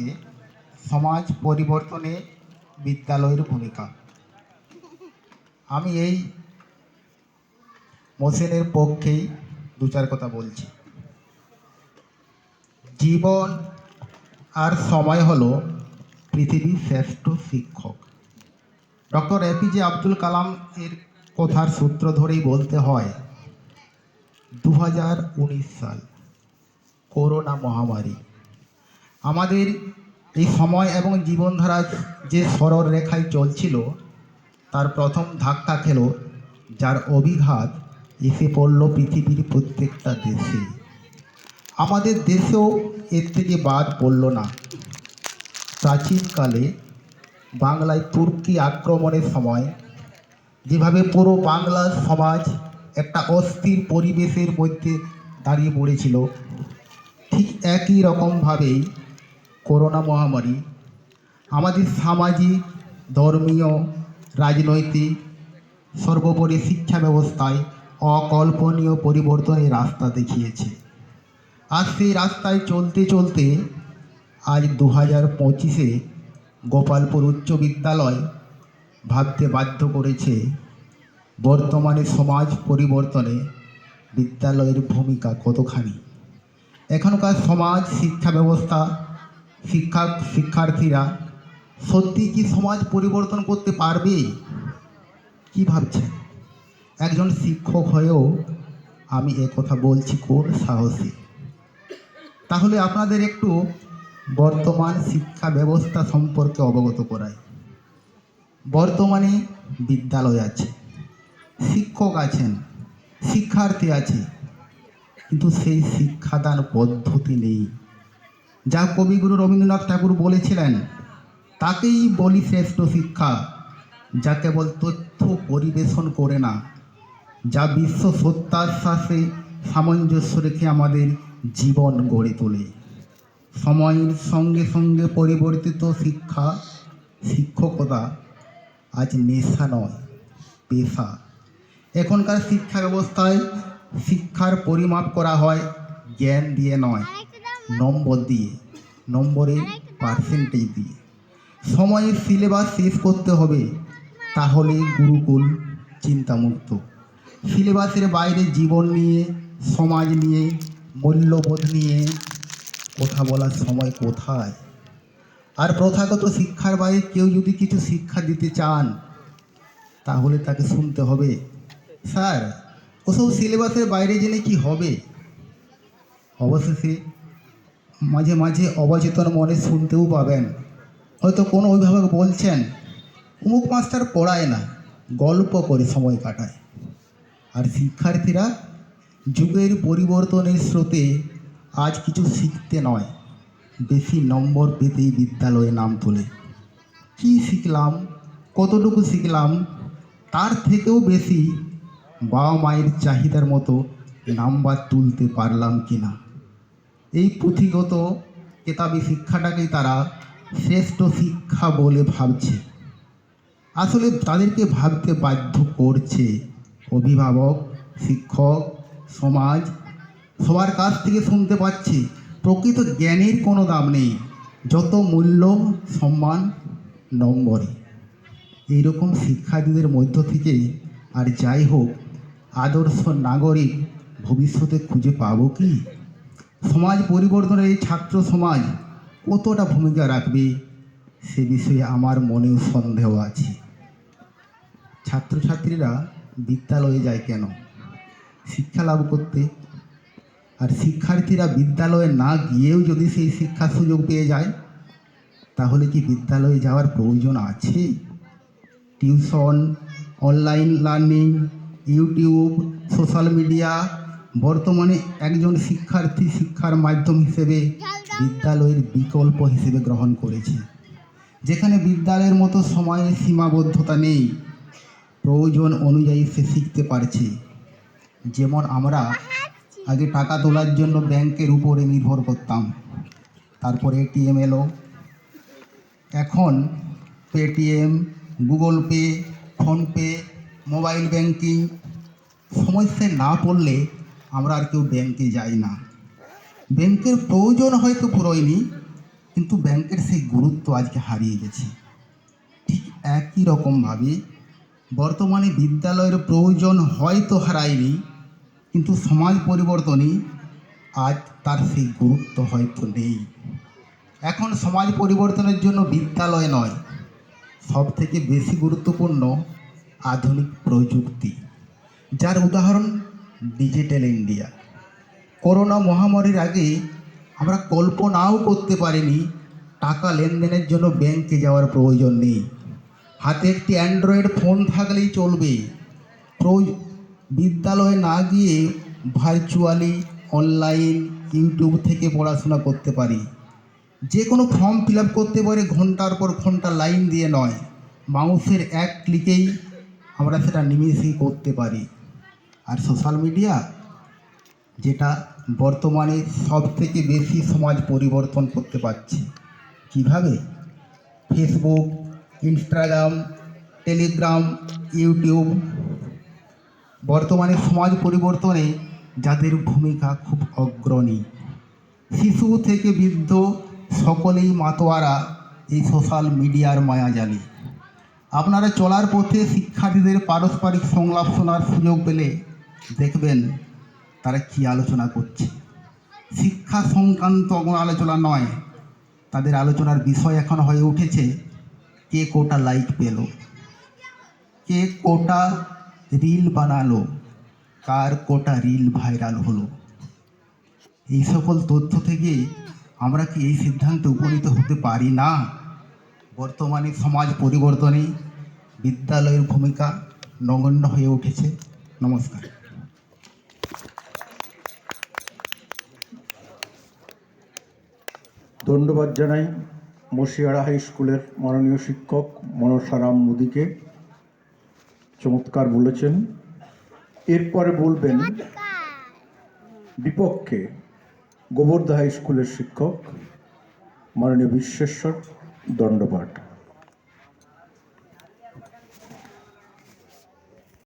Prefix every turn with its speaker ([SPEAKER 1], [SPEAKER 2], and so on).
[SPEAKER 1] বলতে সমাজ পরিবর্তনে বিদ্যালয়ের ভূমিকা। আমি এই মোশনের পক্ষেই দু চার কথা বলছি। জীবন আর সময় হলো পৃথিবীর শ্রেষ্ঠ শিক্ষক। ডক্টর এপিজে আব্দুল কালাম এর কথার সূত্র ধরেই বলতে হয় দু হাজার উনিশ সাল, করোনা মহামারী। আমাদের এই সময় এবং জীবনধারা যে সরল রেখায় চলছিল, তার প্রথম ধাক্কা খেল যার অভিঘাত এসে পড়ল পৃথিবীর প্রত্যেকটা দেশে। আমাদের দেশেও এর থেকে বাদ পড়ল না। প্রাচীনকালে বাংলায় তুর্কি আক্রমণের সময় যেভাবে পুরো বাংলার সমাজ একটা অস্থির পরিবেশের মধ্যে দাঁড়িয়ে পড়েছিল, ঠিক একই রকমভাবেই করোনা মহামারী, আমাদের সামাজিক, ধর্মীয়, রাজনৈতিক, সর্বোপরি শিক্ষা ব্যবস্থায় অকল্পনীয় পরিবর্তনের রাস্তা দেখিয়েছে। আর সেই রাস্তায় চলতে চলতে আজ দু হাজার পঁচিশে গোপালপুর উচ্চ বিদ্যালয় ভাবতে বাধ্য করেছে বর্তমানে সমাজ পরিবর্তনে বিদ্যালয়ের ভূমিকা কতখানি। এখনকার সমাজ, শিক্ষা ব্যবস্থা শিক্ষা শিক্ষার্থীরা সত্যি কি সমাজ পরিবর্তন করতে পারবে? কি ভাবছেন? একজন শিক্ষক হয়েও আমি এ কথা বলছি কোন সাহসী? তাহলে আপনাদের একটু বর্তমান শিক্ষা ব্যবস্থা সম্পর্কে অবগত করাই। বর্তমানে বিদ্যালয় আছে, শিক্ষক আছেন, শিক্ষার্থী আছে, কিন্তু সেই শিক্ষাদান পদ্ধতি নেই। যা কবিগুরু রবীন্দ্রনাথ ঠাকুর বলেছিলেন, তাকেই বলি শ্রেষ্ঠ শিক্ষা, যা কেবল তথ্য পরিবেশন করে না, যা বিশ্ব সত্যার সত্যাশ্বাসে সামঞ্জস্য রেখে আমাদের জীবন গড়ে তোলে। সময়ের সঙ্গে সঙ্গে পরিবর্তিত শিক্ষা, শিক্ষকতা আজ নেশা নয়, পেশা। এখনকার শিক্ষা ব্যবস্থায় শিক্ষার পরিমাপ করা হয়, জ্ঞান দিয়ে নয়। নম্বর দিয়ে, নম্বরে পার্সেন্টেজ দিয়ে। সময়ের সিলেবাস শেষ করতে হবে, তাহলে গুরুকুল চিন্তামুক্ত। সিলেবাসের বাইরে জীবন নিয়ে, সমাজ নিয়ে, মূল্যবোধ নিয়ে কথা বলার সময় কোথায়? আর প্রথাগত শিক্ষার বাইরে কেউ যদি কিছু শিক্ষা দিতে চান, তাহলে তাকে শুনতে হবে। স্যার, ওসব সিলেবাসের বাইরে জেনে কি হবে? অবশেষে মাঝে মাঝে অবচেতন মনে শুনতেও পাবেন। হয়তো কোনো অভিভাবক বলছেন, অমুক মাস্টার পড়ায় না, গল্প করে সময় কাটায়। আর শিক্ষার্থীরা, যুগের পরিবর্তনের স্রোতে আজ কিছু শিখতে নয়, বেশি নম্বর পেতেই বিদ্যালয়ে নাম তোলে। কী শিখলাম, কতটুকু শিখলাম, তার থেকেও বেশি বাবা মায়ের চাহিদার মতো নাম্বার তুলতে পারলাম কি না এই পুঁথিগত কেতাবি শিক্ষাটাকেই তারা শ্রেষ্ঠ শিক্ষা বলে ভাবছে। আসলে তাদেরকে ভাবতে বাধ্য করছে অভিভাবক, শিক্ষক, সমাজ, সবার কাছ থেকে শুনতে পাচ্ছি, প্রকৃত জ্ঞানের কোনো দাম নেই, যত মূল্য, সম্মান, নম্বরে। এইরকম শিক্ষার্থীদের মধ্য থেকে আর যাই হোক, আদর্শ নাগরিক ভবিষ্যতে খুঁজে পাবো কি? সমাজ পরিবর্তনের এই ছাত্র সমাজ কতটা ভূমিকা রাখবে সে বিষয়ে আমার মনেও সন্দেহ আছে। ছাত্রছাত্রীরা বিদ্যালয়ে যায় কেন? শিক্ষা লাভ করতে? আর শিক্ষার্থীরা বিদ্যালয়ে না গিয়েও যদি সেই শিক্ষার সুযোগ পেয়ে যায়, তাহলে কি বিদ্যালয়ে যাওয়ার প্রয়োজন আছে? Tuition, online learning, YouTube, social media বর্তমানে একজন শিক্ষার্থী শিক্ষার মাধ্যম হিসেবে বিদ্যালয়ের বিকল্প হিসেবে গ্রহণ করেছে। যেখানে বিদ্যালয়ের মতো সময়ের সীমাবদ্ধতা নেই। প্রয়োজন অনুযায়ী সে শিখতে পারছে। যেমন আমরা আগে টাকা তোলার জন্য ব্যাংকের উপরে নির্ভর করতাম। তারপরে এটিএম এলো এখন Paytm, Google Pay PhonePe mobile banking সমস্যায় না পড়লে আমরা আর কেউ ব্যাংকে যাই না। ব্যাংকের প্রয়োজন হয়তো পুরোয়নি কিন্তু ব্যাংকের সেই গুরুত্ব আজকে হারিয়ে গেছে। ঠিক একই রকমভাবে বর্তমানে বিদ্যালয়ের প্রয়োজন হয়তো হারায়নি, কিন্তু সমাজ পরিবর্তনে আজ তার সেই গুরুত্ব হয়তো নেই। এখন সমাজ পরিবর্তনের জন্য বিদ্যালয় নয় সব থেকে বেশি গুরুত্বপূর্ণ আধুনিক প্রযুক্তি। যার উদাহরণ ডিজিটাল ইন্ডিয়া করোনা মহামারীর আগে আমরা কল্পনাও করতে পারিনি টাকা লেনদেনের জন্য ব্যাংকে যাওয়ার প্রয়োজন নেই। হাতে একটি অ্যান্ড্রয়েড ফোন থাকলেই চলবে। বিদ্যালয়ে না গিয়ে ভার্চুয়ালি অনলাইন ইউটিউব থেকে পড়াশোনা করতে পারি। যে কোনো ফর্ম ফিল আপ করতে পারে ঘণ্টার পর ঘণ্টা লাইন দিয়ে নয়। মাউসের এক ক্লিকেই আমরা সেটা নিমেষেই করতে পারি। আর সোশ্যাল মিডিয়া যেটা বর্তমানে সব থেকে বেশি সমাজ পরিবর্তন করতে পারছে। কীভাবে? ফেসবুক ইনস্টাগ্রাম টেলিগ্রাম ইউটিউব বর্তমানে সমাজ পরিবর্তনে যাদের ভূমিকা খুব অগ্রণী। শিশু থেকে বৃদ্ধ সকলেই মাতোয়ারা এই সোশ্যাল মিডিয়ার মায়া মায়াজালে আপনারা চলার পথে শিক্ষার্থীদের পারস্পরিক সংলাপ শোনার সুযোগ পেলে দেখবেন তারা কী আলোচনা করছে। শিক্ষা সংক্রান্ত কোনো আলোচনা নয়। তাদের আলোচনার বিষয় এখন হয়ে উঠেছে, কে কোটা লাইক পেল? কে কোটা রিল বানালো? কার কোটা রিল ভাইরাল হলো? এই সকল তথ্য থেকে আমরা কি এই সিদ্ধান্তে উপনীত হতে পারি না? বর্তমানে সমাজ পরিবর্তনে বিদ্যালয়ের ভূমিকা নগণ্য হয়ে উঠেছে। নমস্কার।
[SPEAKER 2] ধন্যবাদ জানাই মশিয়ারা হাই স্কুলের মাননীয় শিক্ষক মনসারাম মোদীকে। চমৎকার বলেছেন। এরপরে বলবেন, বিপক্ষে গোবর্ধা হাই স্কুলের শিক্ষক মাননীয় বিশ্বেশ্বর দণ্ডপাঠ।